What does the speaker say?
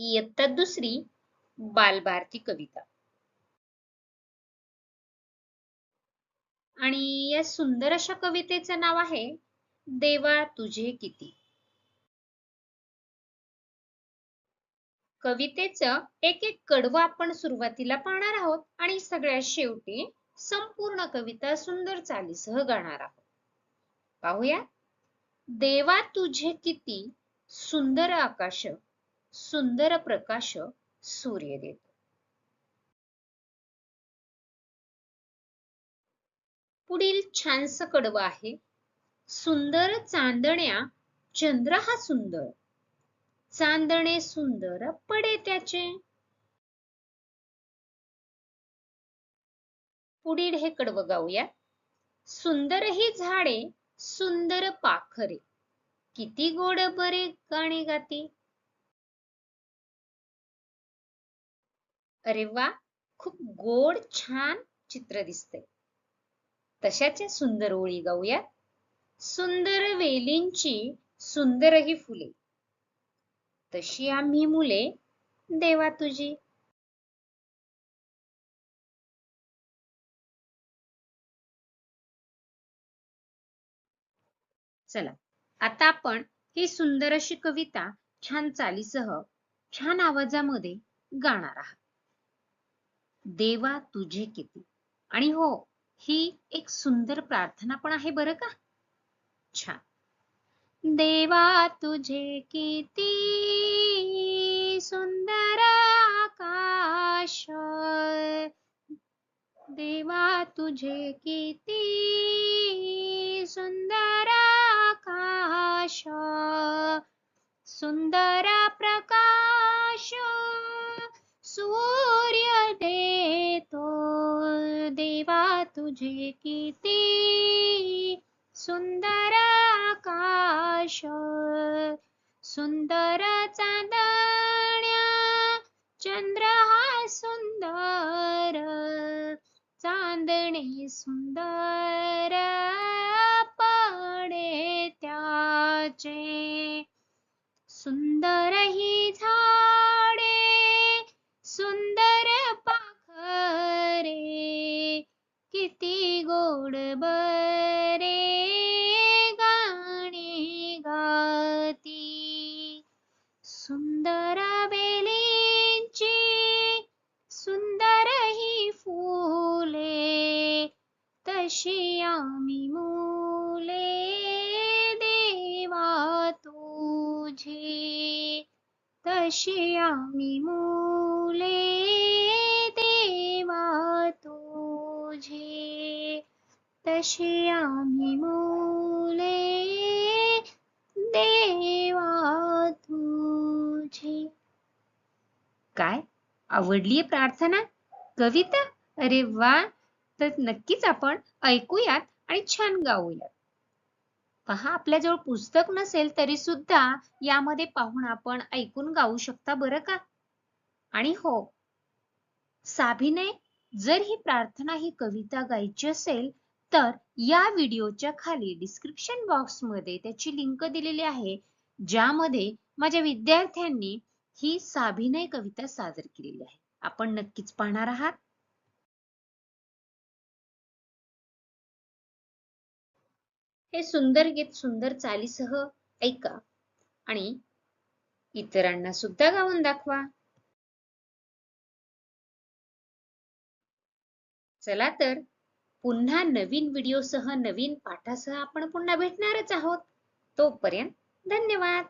इयत्ता दुसरी बालभारती कविता. आणि या सुंदर अशा कवितेचं नाव आहे देवा तुझे किती. कवितेचं एक एक कडवं आपण सुरुवातीला पाहणार आहोत आणि सगळ्यात शेवटी संपूर्ण कविता सुंदर चालीसह गाणार आहोत. पाहूया. देवा तुझे किती सुंदर आकाश. सुंदर प्रकाश सूर्य देतो. पुढील छानस कडवं आहे सुंदर चांदण्या चंद्र हा सुंदर. चांदणे सुंदर पडे त्याचे. पुढील हे कडवं गाऊया सुंदर ही झाडे सुंदर पाखरे. किती गोड बरे गाणे गाती. अरे वा खूप गोड छान चित्र दिसते तशाच्या सुंदर ओळी गाऊया सुंदर वेलींची सुंदर ही फुले. तशी आम्ही मुले देवा तुझी. चला आता आपण ही सुंदर अशी कविता छान चालीसह छान आवाजामध्ये गाणार आहात. देवा तुझे किती? आणि हो ही एक सुंदर प्रार्थना पण आहे बरं का? छान. देवा तुझे किती सुंदर आकाश. देवा तुझे किती सुंदर आकाश. सुंदर प्रकाश. सूर्य देतो. देवा तुझे किती सुंदर आकाश सुंदर चांदण्या. चंद्र हा सुंदर चांदणे सुंदर. तशी आम्ही मुले देवा तुझे. तशी आम्ही मुले देवा तुझे. तशी आम्ही मुले देवा तुझे. काय? आवडलीये प्रार्थना? कविता? अरे वा! तर नक्कीच आपण ऐकूयात आणि छान गाऊयात. पहा आपल्याजवळ पुस्तक नसेल तरी सुद्धा यामध्ये पाहून आपण ऐकून गाऊ शकता बरं का? आणि हो साभिनय जर ही प्रार्थना ही कविता गायची असेल तर या व्हिडिओच्या खाली डिस्क्रिप्शन बॉक्समध्ये त्याची लिंक दिलेली आहे ज्यामध्ये माझ्या विद्यार्थ्यांनी ही साभिनय कविता सादर केलेली आहे. आपण नक्कीच पाहणार आहात. हे सुंदर गीत सुंदर चालीसह ऐका. आणि इतरांना सुद्धा गाऊन दाखवा. चला तर पुन्हा नवीन व्हिडिओसह नवीन पाठासह आपण पुन्हा भेटणारच आहोत. तोपर्यंत धन्यवाद.